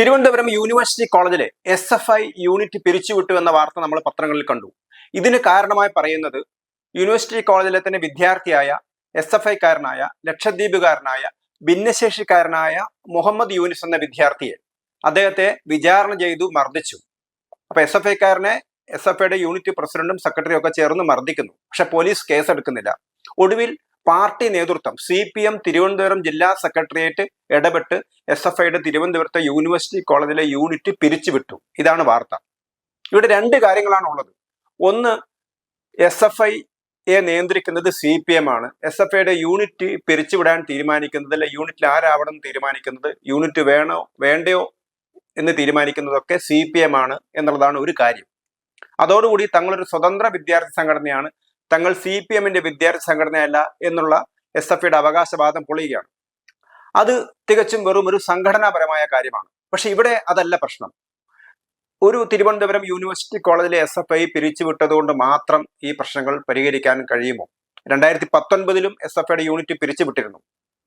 Thiruvananthapuram university കോളേജിലെ S F I unit പിരിച്ചുവിട്ടു എന്ന വാർത്ത നമ്മൾ പത്രങ്ങളിൽ കണ്ടു. ഇതിന് കാരണമായി പറയുന്നത് യൂണിവേഴ്സിറ്റി കോളേജിലെ തന്നെ വിദ്യാർത്ഥിയായ എസ് എഫ് ഐക്കാരനായ ലക്ഷദ്വീപുകാരനായ ഭിന്നശേഷിക്കാരനായ മുഹമ്മദ് യൂനിസ് എന്ന വിദ്യാർത്ഥിയെ അദ്ദേഹത്തെ വിചാരണ ചെയ്തു മർദ്ദിച്ചു. അപ്പൊ എസ് എഫ് ഐക്കാരനെ എസ് എഫ് ഐയുടെ യൂണിറ്റ് പ്രസിഡന്റും സെക്രട്ടറിയും ഒക്കെ ചേർന്ന് മർദ്ദിക്കുന്നു. പക്ഷെ പോലീസ് കേസെടുക്കുന്നില്ല. ഒടുവിൽ പാർട്ടി നേതൃത്വം സി പി എം തിരുവനന്തപുരം ജില്ലാ സെക്രട്ടേറിയറ്റ് ഇടപെട്ട് എസ് എഫ് ഐയുടെ തിരുവനന്തപുരത്തെ യൂണിവേഴ്സിറ്റി കോളേജിലെ യൂണിറ്റ് പിരിച്ചുവിട്ടു. ഇതാണ് വാർത്ത. ഇവിടെ രണ്ട് കാര്യങ്ങളാണ് ഉള്ളത്. ഒന്ന് എസ് എഫ് ഐയെ നിയന്ത്രിക്കുന്നത് സി പി എം ആണ്. എസ് എഫ് ഐയുടെ യൂണിറ്റ് പിരിച്ചുവിടാൻ തീരുമാനിക്കുന്നത് അല്ലെ യൂണിറ്റിൽ ആരാവണം തീരുമാനിക്കുന്നത് യൂണിറ്റ് വേണോ വേണ്ടയോ എന്ന് തീരുമാനിക്കുന്നതൊക്കെ സി പി എം ആണ് എന്നുള്ളതാണ് ഒരു കാര്യം. അതോടുകൂടി തങ്ങളൊരു സ്വതന്ത്ര വിദ്യാർത്ഥി സംഘടനയാണ് തങ്ങൾ സി പി എമ്മിന്റെ വിദ്യാർത്ഥി സംഘടനയല്ല എന്നുള്ള എസ് എഫ് ഐയുടെ അവകാശവാദം പൊളിയുകയാണ്. അത് തികച്ചും വെറും ഒരു സംഘടനാപരമായ കാര്യമാണ്. പക്ഷെ ഇവിടെ അതല്ല പ്രശ്നം. ഒരു തിരുവനന്തപുരം യൂണിവേഴ്സിറ്റി കോളേജിലെ എസ് എഫ് ഐ പിരിച്ചുവിട്ടതുകൊണ്ട് മാത്രം ഈ പ്രശ്നങ്ങൾ പരിഹരിക്കാൻ കഴിയുമോ? രണ്ടായിരത്തി പത്തൊൻപതിലും എസ് എഫ് ഐയുടെ യൂണിറ്റ് പിരിച്ചുവിട്ടിരുന്നു.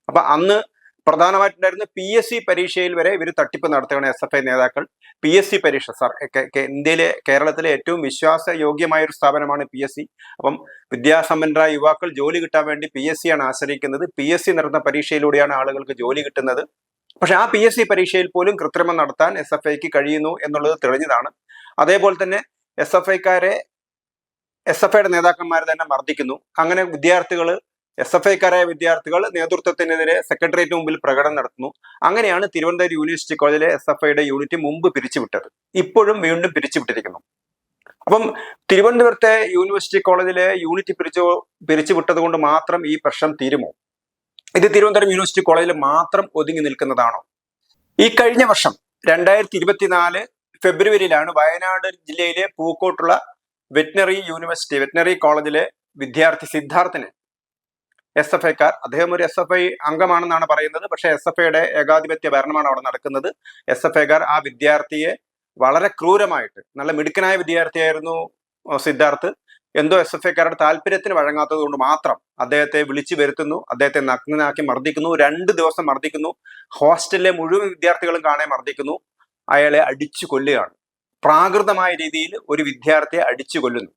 അപ്പൊ അന്ന് പ്രധാനമായിട്ടുണ്ടായിരുന്ന പി എസ് സി പരീക്ഷയിൽ വരെ ഇവർ തട്ടിപ്പ് നടത്തുകയാണ് എസ് എഫ് ഐ നേതാക്കൾ. പി എസ് സി പരീക്ഷ സർ ഇന്ത്യയിലെ കേരളത്തിലെ ഏറ്റവും വിശ്വാസയോഗ്യമായ ഒരു സ്ഥാപനമാണ് പി എസ് സി അപ്പം വിദ്യാസമ്പന്നരായ യുവാക്കൾ ജോലി കിട്ടാൻ വേണ്ടി പി എസ് സി ആണ് ആശ്രയിക്കുന്നത്. പി എസ് സി നടന്ന പരീക്ഷയിലൂടെയാണ് ആളുകൾക്ക് ജോലി കിട്ടുന്നത്. പക്ഷെ ആ പി എസ് സി പരീക്ഷയിൽ പോലും കൃത്രിമം നടത്താൻ എസ് എഫ് ഐക്ക് കഴിയുന്നു എന്നുള്ളത് തെളിഞ്ഞതാണ്. അതേപോലെ തന്നെ എസ് എഫ് ഐക്കാരെ എസ് എഫ് ഐയുടെ നേതാക്കന്മാർ തന്നെ മർദ്ദിക്കുന്നു. അങ്ങനെ വിദ്യാർത്ഥികൾ എസ് എഫ് ഐക്കാരായ വിദ്യാർത്ഥികൾ നേതൃത്വത്തിനെതിരെ സെക്രട്ടേറിയറ്റ് മുമ്പിൽ പ്രകടനം നടത്തുന്നു. അങ്ങനെയാണ് തിരുവനന്തപുരം യൂണിവേഴ്സിറ്റി കോളേജിലെ എസ് എഫ് ഐയുടെ യൂണിറ്റ് മുമ്പ് പിരിച്ചുവിട്ടത്. ഇപ്പോഴും വീണ്ടും പിരിച്ചുവിട്ടിരിക്കുന്നു. അപ്പം തിരുവനന്തപുരത്തെ യൂണിവേഴ്സിറ്റി കോളേജിലെ യൂണിറ്റ് പിരിച്ചു പിരിച്ചുവിട്ടത് കൊണ്ട് മാത്രം ഈ പ്രശ്നം തീരുമോ? ഇത് തിരുവനന്തപുരം യൂണിവേഴ്സിറ്റി കോളേജിൽ മാത്രം ഒതുങ്ങി നിൽക്കുന്നതാണോ? ഈ കഴിഞ്ഞ വർഷം രണ്ടായിരത്തി ഇരുപത്തിനാല് ഫെബ്രുവരിയിലാണ് വയനാട് ജില്ലയിലെ പൂക്കോട്ടുള്ള വെറ്റിനറി യൂണിവേഴ്സിറ്റി വെറ്റിനറി കോളേജിലെ വിദ്യാർത്ഥി സിദ്ധാർത്ഥിന് എസ് എഫ് ഐക്കാർ അദ്ദേഹം ഒരു എസ് എഫ് ഐ അംഗമാണെന്നാണ് പറയുന്നത്. പക്ഷെ എസ് എഫ് ഐയുടെ ഏകാധിപത്യ ഭരണമാണ് അവിടെ നടക്കുന്നത്. എസ് എഫ് ഐക്കാർ ആ വിദ്യാർത്ഥിയെ വളരെ ക്രൂരമായിട്ട് നല്ല മിടുക്കനായ വിദ്യാർത്ഥിയായിരുന്നു സിദ്ധാർത്ഥ്. എന്തോ എസ് എഫ് ഐക്കാരുടെ താല്പര്യത്തിന് വഴങ്ങാത്തത് കൊണ്ട് മാത്രം അദ്ദേഹത്തെ വിളിച്ചു വരുത്തുന്നു. അദ്ദേഹത്തെ നഗ്നനാക്കി മർദ്ദിക്കുന്നു. രണ്ട് ദിവസം മർദ്ദിക്കുന്നു. ഹോസ്റ്റലിലെ മുഴുവൻ വിദ്യാർത്ഥികളും കാണാൻ മർദ്ദിക്കുന്നു. അയാളെ അടിച്ചു കൊല്ലുകയാണ്. പ്രാകൃതമായ രീതിയിൽ ഒരു വിദ്യാർത്ഥിയെ അടിച്ചു കൊല്ലുന്നു.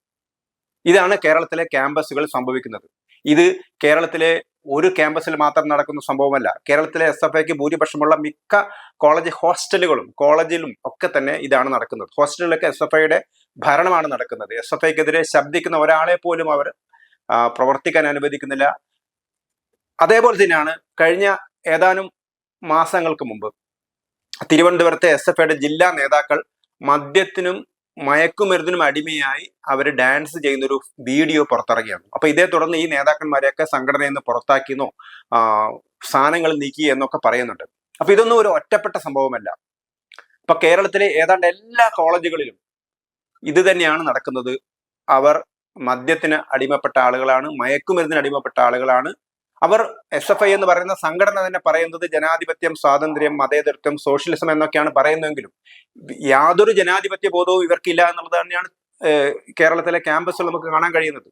ഇതാണ് കേരളത്തിലെ ക്യാമ്പസുകൾ സംഭവിക്കുന്നത്. ഇത് കേരളത്തിലെ ഒരു ക്യാമ്പസിൽ മാത്രം നടക്കുന്ന സംഭവമല്ല. കേരളത്തിലെ എസ് എഫ് ഐക്ക് ഭൂരിപക്ഷമുള്ള മിക്ക കോളേജ് ഹോസ്റ്റലുകളും കോളേജിലും ഒക്കെ തന്നെ ഇതാണ് നടക്കുന്നത്. ഹോസ്റ്റലിലൊക്കെ എസ് എഫ് ഐയുടെ ഭരണമാണ് നടക്കുന്നത്. എസ് എഫ് ഐക്കെതിരെ ശബ്ദിക്കുന്ന ഒരാളെ പോലും അവർ പ്രവർത്തിക്കാൻ അനുവദിക്കുന്നില്ല. അതേപോലെ തന്നെയാണ് കഴിഞ്ഞ ഏതാനും മാസങ്ങൾക്ക് മുമ്പ് തിരുവനന്തപുരത്തെ എസ് എഫ് ഐയുടെ ജില്ലാ നേതാക്കൾ മദ്യത്തിനും മയക്കുമരുന്നിനും അടിമയായി അവർ ഡാൻസ് ചെയ്യുന്നൊരു വീഡിയോ പുറത്തിറങ്ങിയാണ് അപ്പൊ ഇതേ തുടർന്ന് ഈ നേതാക്കന്മാരെയൊക്കെ സംഘടനയിൽ നിന്ന് പുറത്താക്കിയെന്നോ ആ, സ്ഥാനങ്ങൾ നീക്കി എന്നൊക്കെ പറയുന്നുണ്ട്. അപ്പൊ ഇതൊന്നും ഒരു ഒറ്റപ്പെട്ട സംഭവമല്ല. ഇപ്പൊ കേരളത്തിലെ ഏതാണ്ട് എല്ലാ കോളേജുകളിലും ഇത് തന്നെയാണ് നടക്കുന്നത്. അവർ മദ്യത്തിന് അടിമപ്പെട്ട ആളുകളാണ് മയക്കുമരുന്നിന് അടിമപ്പെട്ട ആളുകളാണ് അവർ എസ് എഫ് ഐ എന്ന് പറയുന്ന സംഘടന തന്നെ പറയുന്നത് ജനാധിപത്യം സ്വാതന്ത്ര്യം മതേതൃത്വം സോഷ്യലിസം എന്നൊക്കെയാണ് പറയുന്നതെങ്കിലും യാതൊരു ജനാധിപത്യ ബോധവും ഇവർക്കില്ല എന്നുള്ളത് തന്നെയാണ് കേരളത്തിലെ ക്യാമ്പസിൽ നമുക്ക് കാണാൻ കഴിയുന്നത്.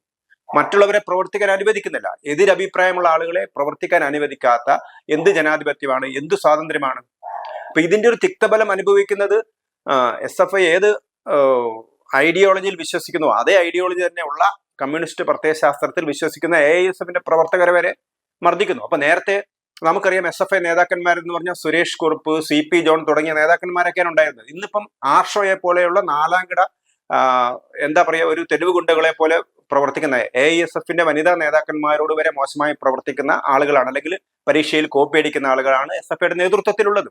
മറ്റുള്ളവരെ പ്രവർത്തിക്കാൻ അനുവദിക്കുന്നില്ല. എതിരഭിപ്രായമുള്ള ആളുകളെ പ്രവർത്തിക്കാൻ അനുവദിക്കാത്ത എന്ത് ജനാധിപത്യമാണ് എന്ത് സ്വാതന്ത്ര്യമാണ്? അപ്പൊ ഇതിന്റെ ഒരു തിക്തബലം അനുഭവിക്കുന്നത് എസ് എഫ് ഐ ഏത് ഐഡിയോളജിയിൽ വിശ്വസിക്കുന്നു? അതേ ഐഡിയോളജി തന്നെ ഉള്ള കമ്മ്യൂണിസ്റ്റ് പ്രത്യയശാസ്ത്രത്തിൽ വിശ്വസിക്കുന്ന എ ഐ എസ് എഫിന്റെ പ്രവർത്തകരെ വരെ മർദ്ദിക്കുന്നു. അപ്പൊ നേരത്തെ നമുക്കറിയാം എസ് എഫ് ഐ നേതാക്കന്മാരെന്ന് പറഞ്ഞാൽ Suresh Kurup C P John തുടങ്ങിയ നേതാക്കന്മാരൊക്കെയാണ് ഉണ്ടായിരുന്നത്. ഇന്നിപ്പം ആർഷോയെ പോലെയുള്ള നാലാംകിട എന്താ പറയുക ഒരു തെരുവ് ഗുണ്ടകളെ പോലെ പ്രവർത്തിക്കുന്ന എ എസ് എഫിന്റെ വനിതാ നേതാക്കന്മാരോട് വരെ മോശമായി പ്രവർത്തിക്കുന്ന ആളുകളാണ്. അല്ലെങ്കിൽ പരീക്ഷയിൽ കോപ്പി അടിക്കുന്ന ആളുകളാണ് എസ് എഫ് ഐയുടെ നേതൃത്വത്തിലുള്ളത്.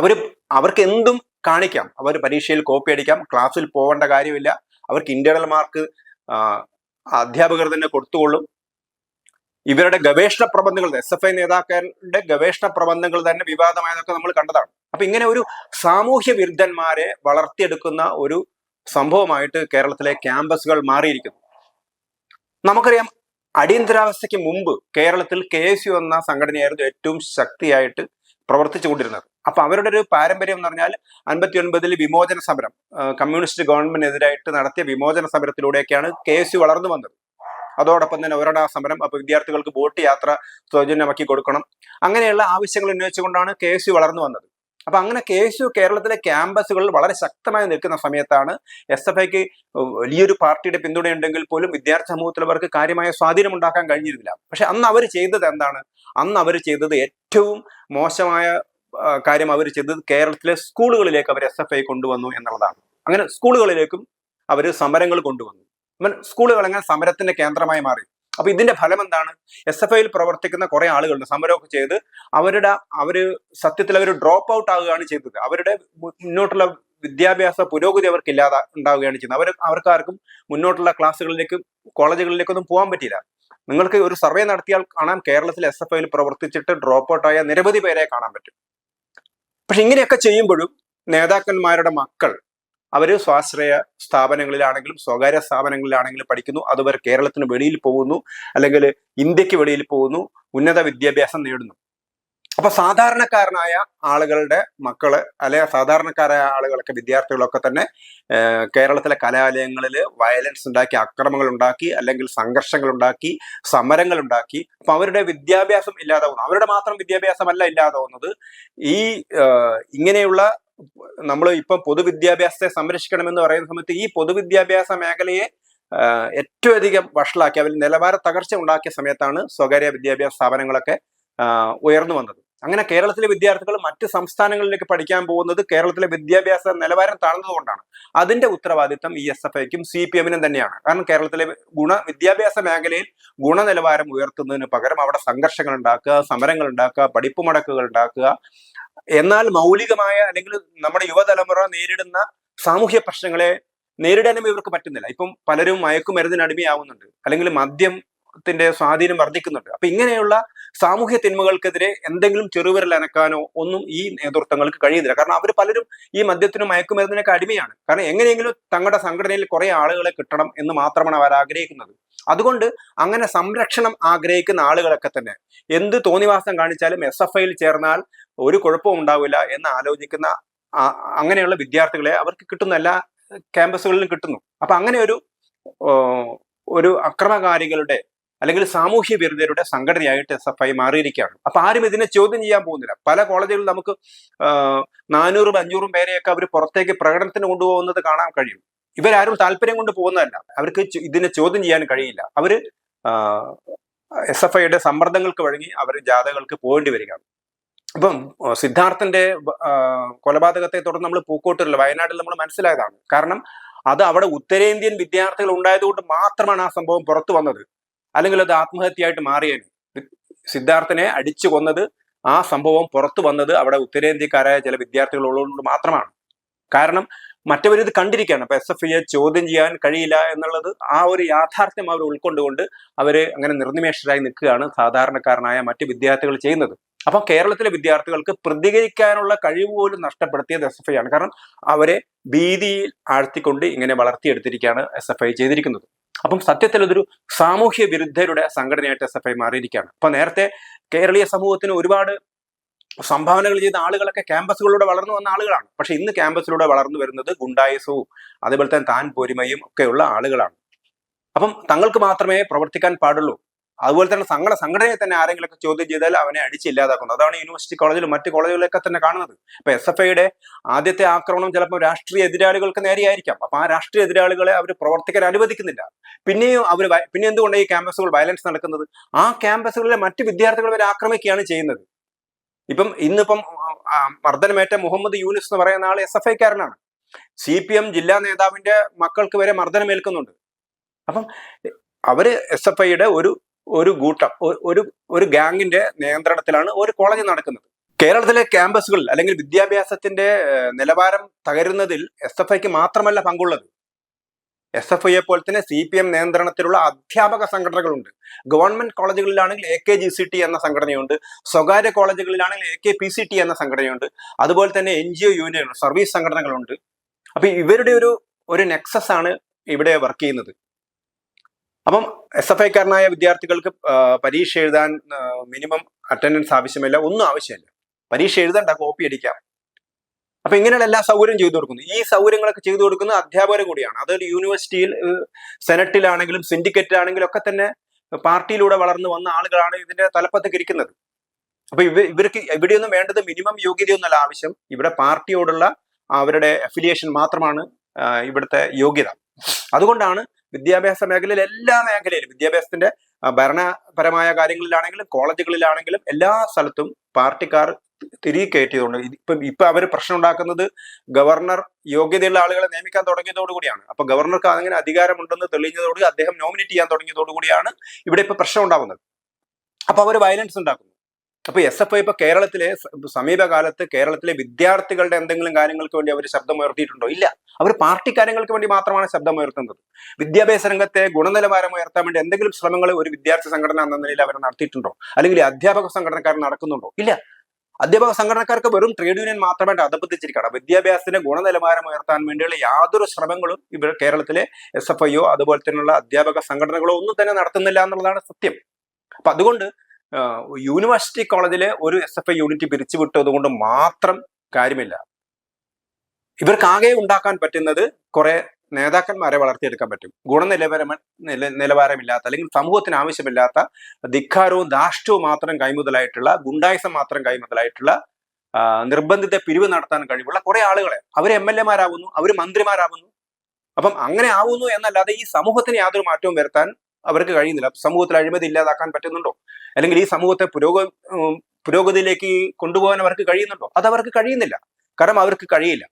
അവർ അവർക്ക് എന്തും കാണിക്കാം. അവർ പരീക്ഷയിൽ കോപ്പി അടിക്കാം. ക്ലാസ്സിൽ പോകേണ്ട കാര്യമില്ല. അവർക്ക് ഇന്റേണൽ മാർക്ക് അധ്യാപകർ തന്നെ കൊടുത്തുകൊള്ളും. ഇവരുടെ ഗവേഷണ പ്രബന്ധങ്ങൾ എസ് എഫ് ഐ നേതാക്കളുടെ ഗവേഷണ പ്രബന്ധങ്ങൾ തന്നെ വിവാദമായതൊക്കെ നമ്മൾ കണ്ടതാണ്. അപ്പൊ ഇങ്ങനെ ഒരു സാമൂഹ്യ വിരുദ്ധന്മാരെ വളർത്തിയെടുക്കുന്ന ഒരു സംഭവമായിട്ട് കേരളത്തിലെ ക്യാമ്പസുകൾ മാറിയിരിക്കുന്നു. നമുക്കറിയാം അടിയന്തരാവസ്ഥയ്ക്ക് മുമ്പ് കേരളത്തിൽ കെ എസ് യു എന്ന സംഘടനയായിരുന്നു ഏറ്റവും ശക്തിയായിട്ട് പ്രവർത്തിച്ചു കൊണ്ടിരുന്നത്. അപ്പൊ അവരുടെ ഒരു പാരമ്പര്യം എന്ന് പറഞ്ഞാൽ അൻപത്തി ഒൻപതിൽ വിമോചന സമരം കമ്മ്യൂണിസ്റ്റ് ഗവൺമെന്റിനെതിരായിട്ട് നടത്തിയ വിമോചന സമരത്തിലൂടെയൊക്കെയാണ് കെ എസ് യു വളർന്നു വന്നത്. അതോടൊപ്പം തന്നെ ഒരടാ സമരം അപ്പൊ വിദ്യാർത്ഥികൾക്ക് ബോട്ട് യാത്ര സൗജന്യമാക്കി കൊടുക്കണം. അങ്ങനെയുള്ള ആവശ്യങ്ങൾ ഉന്നയിച്ചുകൊണ്ടാണ് കെ എസ് യു വളർന്നു വന്നത്. അപ്പൊ അങ്ങനെ കെ എസ് യു കേരളത്തിലെ ക്യാമ്പസുകളിൽ വളരെ ശക്തമായി നിൽക്കുന്ന സമയത്താണ് എസ് എഫ് ഐക്ക് വലിയൊരു പാർട്ടിയുടെ പിന്തുണയുണ്ടെങ്കിൽ പോലും വിദ്യാർത്ഥി സമൂഹത്തിൽ അവർക്ക് കാര്യമായ സ്വാധീനം ഉണ്ടാക്കാൻ കഴിഞ്ഞിരുന്നില്ല. പക്ഷെ അന്ന് അവർ ചെയ്തത് എന്താണ്? അന്ന് അവർ ചെയ്തത് ഏറ്റവും മോശമായ കാര്യം അവർ ചെയ്തത് കേരളത്തിലെ സ്കൂളുകളിലേക്ക് അവർ എസ് എഫ് ഐ കൊണ്ടുവന്നു എന്നുള്ളതാണ്. അങ്ങനെ സ്കൂളുകളിലേക്കും അവർ സമരങ്ങൾ കൊണ്ടുവന്നു. സ്കൂളുകൾ അങ്ങനെ സമരത്തിന്റെ കേന്ദ്രമായി മാറി? അപ്പൊ ഇതിന്റെ ഫലം എന്താണ്? എസ് എഫ് ഐയിൽ പ്രവർത്തിക്കുന്ന കുറെ ആളുകളുണ്ട്. സമരമൊക്കെ ചെയ്ത് അവരുടെ അവർ സത്യത്തിൽ അവർ ഡ്രോപ്പ് ഔട്ട് ആവുകയാണ് ചെയ്തത്. അവരുടെ മുന്നോട്ടുള്ള വിദ്യാഭ്യാസ പുരോഗതി അവർക്ക് ഇല്ലാതെ ഉണ്ടാവുകയാണ് ചെയ്യുന്നത് അവർ അവർക്കാർക്കും മുന്നോട്ടുള്ള ക്ലാസ്സുകളിലേക്കും കോളേജുകളിലേക്കൊന്നും പോകാൻ പറ്റില്ല നിങ്ങൾക്ക് ഒരു സർവേ നടത്തിയാൽ കാണാം കേരളത്തിൽ എസ് എഫ് ഐയിൽ പ്രവർത്തിച്ചിട്ട് ഡ്രോപ്പ് ഔട്ട് ആയ നിരവധി പേരെ കാണാൻ പറ്റും. പക്ഷെ ഇങ്ങനെയൊക്കെ ചെയ്യുമ്പോഴും നേതാക്കന്മാരുടെ മക്കൾ അവർ സ്വാശ്രയ സ്ഥാപനങ്ങളിലാണെങ്കിലും സ്വകാര്യ സ്ഥാപനങ്ങളിലാണെങ്കിലും പഠിക്കുന്നു. അതുവരെ കേരളത്തിന് വെളിയിൽ പോകുന്നു. അല്ലെങ്കിൽ ഇന്ത്യയ്ക്ക് വെളിയിൽ പോകുന്നു. ഉന്നത വിദ്യാഭ്യാസം നേടുന്നു. അപ്പൊ സാധാരണക്കാരനായ ആളുകളുടെ മക്കൾ അല്ലെ സാധാരണക്കാരായ ആളുകളൊക്കെ വിദ്യാർത്ഥികളൊക്കെ തന്നെ കേരളത്തിലെ കലാലയങ്ങളിൽ വയലൻസ് ഉണ്ടാക്കി അക്രമങ്ങൾ ഉണ്ടാക്കി അല്ലെങ്കിൽ സംഘർഷങ്ങൾ ഉണ്ടാക്കി സമരങ്ങൾ ഉണ്ടാക്കി. അപ്പൊ അവരുടെ വിദ്യാഭ്യാസം ഇല്ലാതാവുന്നു. അവരുടെ മാത്രം വിദ്യാഭ്യാസമല്ല ഇല്ലാതാവുന്നത്. ഈ ഇങ്ങനെയുള്ള നമ്മൾ ഇപ്പം പൊതുവിദ്യാഭ്യാസത്തെ സംരക്ഷിക്കണമെന്ന് പറയുന്ന സമയത്ത് ഈ പൊതുവിദ്യാഭ്യാസ മേഖലയെ ഏറ്റവും അധികം വഷളാക്കി അവർ നിലവാര തകർച്ച ഉണ്ടാക്കിയ സമയത്താണ് സ്വകാര്യ വിദ്യാഭ്യാസ സ്ഥാപനങ്ങളൊക്കെ ഉയർന്നു വന്നത്. അങ്ങനെ കേരളത്തിലെ വിദ്യാർത്ഥികൾ മറ്റ് സംസ്ഥാനങ്ങളിലേക്ക് പഠിക്കാൻ പോകുന്നത് കേരളത്തിലെ വിദ്യാഭ്യാസ നിലവാരം താഴ്ന്നതുകൊണ്ടാണ്. അതിന്റെ ഉത്തരവാദിത്തം ഇ എസ് എഫ് ഐക്കും സി പി എമ്മിനും തന്നെയാണ്. കാരണം കേരളത്തിലെ ഗുണ വിദ്യാഭ്യാസ മേഖലയിൽ ഗുണനിലവാരം ഉയർത്തുന്നതിന് പകരം അവിടെ സംഘർഷങ്ങൾ ഉണ്ടാക്കുക സമരങ്ങൾ ഉണ്ടാക്കുക പഠിപ്പ് മുടക്കുകൾ ഉണ്ടാക്കുക എന്നാൽ മൗലികമായ അല്ലെങ്കിൽ നമ്മുടെ യുവതലമുറ നേരിടുന്ന സാമൂഹ്യ പ്രശ്നങ്ങളെ നേരിടാനും ഇവർക്ക് പറ്റുന്നില്ല. ഇപ്പം പലരും മയക്കുമരുന്നിന് അടിമയാവുന്നുണ്ട്. അല്ലെങ്കിൽ മദ്യത്തിന്റെ സ്വാധീനം വർദ്ധിക്കുന്നുണ്ട്. അപ്പൊ ഇങ്ങനെയുള്ള സാമൂഹ്യ തിന്മകൾക്കെതിരെ എന്തെങ്കിലും ചെറുവിരൽ അനക്കാനോ ഒന്നും ഈ നേതൃത്വങ്ങൾക്ക് കഴിയുന്നില്ല. കാരണം അവർ പലരും ഈ മദ്യത്തിനും മയക്കുമരുന്നിനൊക്കെ അടിമയാണ്. കാരണം എങ്ങനെയെങ്കിലും തങ്ങളുടെ സംഘടനയിൽ കുറെ ആളുകളെ കിട്ടണം എന്ന് മാത്രമാണ് അവർ ആഗ്രഹിക്കുന്നത്. അതുകൊണ്ട് അങ്ങനെ സംരക്ഷണം ആഗ്രഹിക്കുന്ന ആളുകളൊക്കെ തന്നെ എന്ത് തോന്നിവാസം കാണിച്ചാലും എസ് എഫ് ഐയിൽ ചേർന്നാൽ ഒരു കുഴപ്പവും ഉണ്ടാവില്ല എന്ന് ആലോചിക്കുന്ന അങ്ങനെയുള്ള വിദ്യാർത്ഥികളെ അവർക്ക് കിട്ടുന്ന എല്ലാ ക്യാമ്പസുകളിലും കിട്ടുന്നു. അപ്പൊ അങ്ങനെ ഒരു ഒരു അക്രമകാരികളുടെ അല്ലെങ്കിൽ സാമൂഹ്യ വിരുദ്ധരുടെ സംഘടനയായിട്ട് എസ് എഫ് ഐ മാറിയിരിക്കുകയാണ്. അപ്പൊ ആരും ഇതിനെ ചോദ്യം ചെയ്യാൻ പോകുന്നില്ല. പല കോളേജുകളിൽ നമുക്ക് നാനൂറും അഞ്ഞൂറും പേരെയൊക്കെ അവർ പുറത്തേക്ക് പ്രകടനത്തിന് കൊണ്ടുപോകുന്നത് കാണാൻ കഴിയും. ഇവരാരും താല്പര്യം കൊണ്ട് പോകുന്നതല്ല. അവർക്ക് ഇതിനെ ചോദ്യം ചെയ്യാൻ കഴിയില്ല. അവർ എസ് എഫ് ഐയുടെ സമ്മർദ്ദങ്ങൾക്ക് വഴങ്ങി അവർ ജാഥകൾക്ക് പോകേണ്ടി വരികയാണ്. അപ്പം സിദ്ധാർത്ഥന്റെ കൊലപാതകത്തെ തുടർന്ന് നമ്മൾ പൂക്കോട്ടില്ല വയനാട്ടിൽ നമ്മൾ മനസ്സിലായതാണ്. കാരണം അത് അവിടെ ഉത്തരേന്ത്യൻ വിദ്യാർത്ഥികൾ ഉണ്ടായതുകൊണ്ട് മാത്രമാണ് ആ സംഭവം പുറത്തു വന്നത്. അല്ലെങ്കിൽ അത് ആത്മഹത്യയായിട്ട് മാറിയേനെ. സിദ്ധാർത്ഥനെ അടിച്ചു കൊന്നത് ആ സംഭവം പുറത്തു വന്നത് അവിടെ ഉത്തരേന്ത്യക്കാരായ ചില വിദ്യാർത്ഥികൾ ഉള്ളതുകൊണ്ട് മാത്രമാണ്. കാരണം മറ്റവരിത് കണ്ടിരിക്കുകയാണ്. അപ്പൊ എസ് എഫ് ഐയെ ചോദ്യം ചെയ്യാൻ കഴിയില്ല എന്നുള്ളത് ആ ഒരു യാഥാർത്ഥ്യം അവർ ഉൾക്കൊണ്ടുകൊണ്ട് അവർ അങ്ങനെ നിർനിമേഷരായി നിൽക്കുകയാണ് സാധാരണക്കാരനായ മറ്റ് വിദ്യാർത്ഥികൾ ചെയ്യുന്നത്. അപ്പൊ കേരളത്തിലെ വിദ്യാർത്ഥികൾക്ക് പ്രതികരിക്കാനുള്ള കഴിവ് പോലും നഷ്ടപ്പെടുത്തിയത് എസ് എഫ് ഐ ആണ്. കാരണം അവരെ ഭീതിയിൽ ആഴ്ത്തിക്കൊണ്ട് ഇങ്ങനെ വളർത്തിയെടുത്തിരിക്കുകയാണ് എസ് എഫ് ഐ ചെയ്തിരിക്കുന്നത്. അപ്പം സത്യത്തിൽ അതൊരു സാമൂഹ്യ വിരുദ്ധരുടെ സംഘടനയായിട്ട് എസ് എഫ് ഐ മാറിയിരിക്കുകയാണ്. അപ്പൊ നേരത്തെ കേരളീയ സമൂഹത്തിന് ഒരുപാട് സംഭാവനകൾ ചെയ്ത ആളുകളൊക്കെ ക്യാമ്പസുകളിലൂടെ വളർന്നു വന്ന ആളുകളാണ്. പക്ഷെ ഇന്ന് ക്യാമ്പസിലൂടെ വളർന്നു വരുന്നത് ഗുണ്ടായസവും അതേപോലെ തന്നെ താൻ പോരിമയും ഒക്കെയുള്ള ആളുകളാണ്. അപ്പം തങ്ങൾക്ക് മാത്രമേ പ്രവർത്തിക്കാൻ പാടുള്ളൂ. അതുപോലെ തന്നെ സംഘടന സംഘടനയെ തന്നെ ആരെങ്കിലുമൊക്കെ ചോദ്യം ചെയ്താൽ അവനെ അടിച്ചില്ലാതാക്കുന്നു. അതാണ് യൂണിവേഴ്സിറ്റി കോളേജിലും മറ്റ് കോളേജുകളിലൊക്കെ തന്നെ കാണുന്നത്. ഇപ്പൊ എസ് എഫ് ഐയുടെ ആദ്യത്തെ ആക്രമണം ചിലപ്പോൾ രാഷ്ട്രീയ എതിരാളികൾക്ക് നേരെയായിരിക്കാം. അപ്പൊ ആ രാഷ്ട്രീയ എതിരാളികളെ അവർ പ്രവർത്തിക്കാൻ അനുവദിക്കുന്നില്ല. പിന്നെയും അവർ പിന്നെ എന്തുകൊണ്ട് ഈ ക്യാമ്പസുകൾ വയലൻസ് നടക്കുന്നത്? ആ ക്യാമ്പസുകളിലെ മറ്റ് വിദ്യാർത്ഥികൾ വരെ ആക്രമിക്കുകയാണ് ചെയ്യുന്നത്. ഇപ്പം ഇന്നിപ്പം മർദ്ദനമേറ്റ മുഹമ്മദ് യൂനിസ് എന്ന് പറയുന്ന ആൾ എസ് എഫ് ഐക്കാരനാണ് സി പി എം ജില്ലാ നേതാവിന്റെ മക്കൾക്ക് വരെ മർദ്ദനമേൽക്കുന്നുണ്ട്. അപ്പം അവർ എസ് എഫ് ഐയുടെ ഒരു ഒരു കൂട്ടം ഒരു ഒരു ഗാങ്ങിന്റെ നിയന്ത്രണത്തിലാണ് ഒരു കോളേജ് നടക്കുന്നത്. കേരളത്തിലെ ക്യാമ്പസുകളിൽ അല്ലെങ്കിൽ വിദ്യാഭ്യാസത്തിന്റെ നിലവാരം തകരുന്നതിൽ എസ് എഫ് ഐക്ക് മാത്രമല്ല പങ്കുള്ളത്. എസ് എഫ് ഐയെ പോലെ തന്നെ സി പി എം നിയന്ത്രണത്തിലുള്ള അധ്യാപക സംഘടനകളുണ്ട്. Government കോളേജുകളിലാണെങ്കിൽ A K G C T എന്ന സംഘടനയുണ്ട്. സ്വകാര്യ കോളേജുകളിലാണെങ്കിൽ A K P C T എന്ന സംഘടനയുണ്ട്. അതുപോലെ തന്നെ N G O union service സംഘടനകളുണ്ട്. അപ്പൊ ഇവരുടെ ഒരു ഒരു നെക്സസ് ആണ് ഇവിടെ വർക്ക് ചെയ്യുന്നത്. അപ്പം എസ് എഫ് ഐക്കാരനായ വിദ്യാർത്ഥികൾക്ക് പരീക്ഷ എഴുതാൻ മിനിമം അറ്റൻഡൻസ് ആവശ്യമില്ല ഒന്നും ആവശ്യമില്ല. പരീക്ഷ എഴുതണ്ട കോപ്പി അടിക്കാം. അപ്പൊ ഇങ്ങനെയുള്ള എല്ലാ സൗകര്യം ചെയ്തു കൊടുക്കുന്നു. ഈ സൗകര്യങ്ങളൊക്കെ ചെയ്തു കൊടുക്കുന്ന അധ്യാപകരും കൂടിയാണ്. അതൊരു യൂണിവേഴ്സിറ്റിയിൽ സെനറ്റിലാണെങ്കിലും സിൻഡിക്കേറ്റിലാണെങ്കിലും ഒക്കെ തന്നെ പാർട്ടിയിലൂടെ വളർന്നു വന്ന ആളുകളാണ് ഇതിന്റെ തലപ്പത്ത് ഇരിക്കുന്നത്. അപ്പൊ ഇവ ഇവർക്ക് ഇവിടെയൊന്നും വേണ്ടത് മിനിമം യോഗ്യതയൊന്നുമല്ല ആവശ്യം. ഇവിടെ പാർട്ടിയോടുള്ള അവരുടെ അഫിലിയേഷൻ മാത്രമാണ് ഇവിടുത്തെ യോഗ്യത. അതുകൊണ്ടാണ് വിദ്യാഭ്യാസ മേഖലയിൽ എല്ലാ മേഖലയിലും വിദ്യാഭ്യാസത്തിന്റെ ഭരണപരമായ കാര്യങ്ങളിലാണെങ്കിലും കോളേജുകളിലാണെങ്കിലും എല്ലാ സ്ഥലത്തും പാർട്ടിക്കാർ തിരികെ കയറ്റിയതുകൊണ്ട് ഇപ്പം ഇപ്പൊ അവർ പ്രശ്നം ഉണ്ടാക്കുന്നത് ഗവർണർ യോഗ്യതയുള്ള ആളുകളെ നിയമിക്കാൻ തുടങ്ങിയതോടുകൂടിയാണ് അപ്പൊ ഗവർണർക്ക് അങ്ങനെ അധികാരമുണ്ടെന്ന് തെളിഞ്ഞതോടുകൂടി അദ്ദേഹം നോമിനേറ്റ് ചെയ്യാൻ തുടങ്ങിയതോടുകൂടിയാണ് ഇവിടെ ഇപ്പൊ പ്രശ്നം ഉണ്ടാവുന്നത് അപ്പൊ അവർ വയലൻസ് ഉണ്ടാക്കുന്നു. അപ്പൊ എസ് എഫ് ഐ ഇപ്പൊ കേരളത്തിലെ സമീപകാലത്ത് കേരളത്തിലെ വിദ്യാർത്ഥികളുടെ എന്തെങ്കിലും കാര്യങ്ങൾക്ക് വേണ്ടി അവർ ശബ്ദമുയർത്തിയിട്ടുണ്ടോ? ഇല്ല. അവർ പാർട്ടി കാര്യങ്ങൾക്ക് വേണ്ടി മാത്രമാണ് ശബ്ദമുയർത്തുന്നത്. വിദ്യാഭ്യാസ രംഗത്തെ ഗുണനിലവാരം ഉയർത്താൻ വേണ്ടി എന്തെങ്കിലും ശ്രമങ്ങൾ ഒരു വിദ്യാർത്ഥി സംഘടന എന്ന നിലയിൽ അവർ നടത്തിയിട്ടുണ്ടോ? അല്ലെങ്കിൽ അധ്യാപക സംഘടനക്കാർ നടക്കുന്നുണ്ടോ? ഇല്ല. അധ്യാപക സംഘടനക്കാർക്ക് വെറും ട്രേഡ് യൂണിയൻ മാത്രമായിട്ട് അധപ്പതിച്ചിരിക്കുകയാണ് വിദ്യാഭ്യാസത്തിന്റെ ഗുണനിലവാരം ഉയർത്താൻ വേണ്ടിയുള്ള യാതൊരു ശ്രമങ്ങളും ഇവർ കേരളത്തിലെ എസ് എഫ് ഐയോ അതുപോലെ തന്നെയുള്ള അധ്യാപക സംഘടനകളോ ഒന്നും തന്നെ നടത്തുന്നില്ല എന്നുള്ളതാണ് സത്യം. അപ്പൊ അതുകൊണ്ട് യൂണിവേഴ്സിറ്റി കോളേജിലെ ഒരു എസ് എഫ് ഐ യൂണിറ്റ് പിരിച്ചുവിട്ടത് കൊണ്ട് മാത്രം കാര്യമില്ല. ഇവർക്കാകെ ഉണ്ടാക്കാൻ പറ്റുന്നത് കുറെ നേതാക്കന്മാരെ വളർത്തിയെടുക്കാൻ പറ്റും. ഗുണനിലവാരം നില നിലവാരമില്ലാത്ത അല്ലെങ്കിൽ സമൂഹത്തിന് ആവശ്യമില്ലാത്ത ധിക്കാരവും ധാർഷ്ട്യവും മാത്രം കൈമുതലായിട്ടുള്ള ഗുണ്ടായുസം മാത്രം കൈമുതലായിട്ടുള്ള നിർബന്ധിത പിരിവ് നടത്താൻ കഴിവുള്ള കുറെ ആളുകളെ. അവർ എം എൽ എമാരാവുന്നു അവർ മന്ത്രിമാരാവുന്നു. അപ്പം അങ്ങനെ ആവുന്നു എന്നല്ലാതെ ഈ സമൂഹത്തിന് യാതൊരു മാറ്റവും വരുത്താൻ അവർക്ക് കഴിയുന്നില്ല. സമൂഹത്തിൽ അഴിമതി ഇല്ലാതാക്കാൻ പറ്റുന്നുണ്ടോ? അല്ലെങ്കിൽ ഈ സമൂഹത്തെ പുരോഗ പുരോഗതിയിലേക്ക് കൊണ്ടുപോകാൻ അവർക്ക് കഴിയുന്നുണ്ടോ? അത് അവർക്ക് കഴിയുന്നില്ല. കാരണം അവർക്ക് കഴിയില്ല.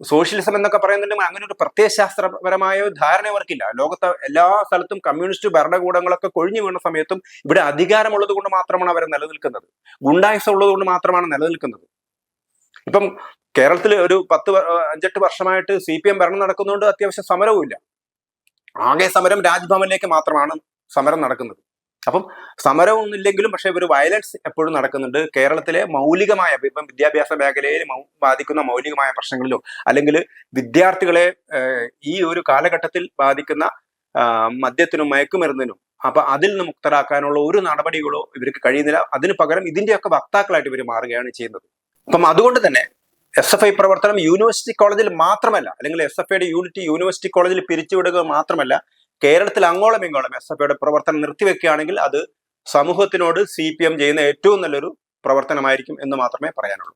സോഷ്യലിസം എന്നൊക്കെ പറയുന്നുണ്ടെങ്കിൽ അങ്ങനെ ഒരു പ്രത്യയശാസ്ത്രപരമായ ധാരണ അവർക്കില്ല. ലോകത്തെ എല്ലാ സ്ഥലത്തും കമ്മ്യൂണിസ്റ്റ് ഭരണകൂടങ്ങളൊക്കെ കൊഴിഞ്ഞു വീണ സമയത്തും ഇവിടെ അധികാരമുള്ളത് കൊണ്ട് മാത്രമാണ് അവർ നിലനിൽക്കുന്നത്. ഗുണ്ടായുസം ഉള്ളത് കൊണ്ട് മാത്രമാണ് നിലനിൽക്കുന്നത്. ഇപ്പം കേരളത്തിൽ ഒരു പത്ത് അഞ്ചെട്ട് വർഷമായിട്ട് സി പി എം ഭരണം നടക്കുന്നതുകൊണ്ട് അത്യാവശ്യം സമരവും ഇല്ല ആകെ സമരം രാജ്ഭവനിലേക്ക് മാത്രമാണ് സമരം നടക്കുന്നത്. അപ്പം സമരമൊന്നും ഇല്ലെങ്കിലും പക്ഷെ ഒരു വയലൻസ് എപ്പോഴും നടക്കുന്നുണ്ട്. കേരളത്തിലെ മൗലികമായ ഇപ്പം വിദ്യാഭ്യാസ മേഖലയിൽ ബാധിക്കുന്ന മൗലികമായ പ്രശ്നങ്ങളിലോ അല്ലെങ്കിൽ വിദ്യാർത്ഥികളെ ഈ ഒരു കാലഘട്ടത്തിൽ ബാധിക്കുന്ന മദ്യത്തിനും മയക്കുമരുന്നിനും അപ്പൊ അതിൽ നിന്ന് മുക്തരാക്കാനുള്ള ഒരു നടപടികളോ ഇവർക്ക് കഴിയുന്നില്ല. അതിന് പകരം ഇതിന്റെയൊക്കെ വക്താക്കളായിട്ട് ഇവർ മാറുകയാണ് ചെയ്യുന്നത്. അപ്പം അതുകൊണ്ട് തന്നെ എസ് എഫ് ഐ പ്രവർത്തനം യൂണിവേഴ്സിറ്റി കോളേജിൽ മാത്രമല്ല അല്ലെങ്കിൽ എസ് എഫ് ഐയുടെ യൂണിറ്റ് യൂണിവേഴ്സിറ്റി കോളേജിൽ പിരിച്ചുവിടുക മാത്രമല്ല കേരളത്തിൽ അങ്ങോളം ഇങ്ങോളം എസ് എഫ് ഐയുടെ പ്രവർത്തനം നിർത്തിവെക്കുകയാണെങ്കിൽ അത് സമൂഹത്തിനോട് സി പി എം ചെയ്യുന്ന ഏറ്റവും നല്ലൊരു പ്രവർത്തനമായിരിക്കും എന്ന് മാത്രമേ പറയാനുള്ളൂ.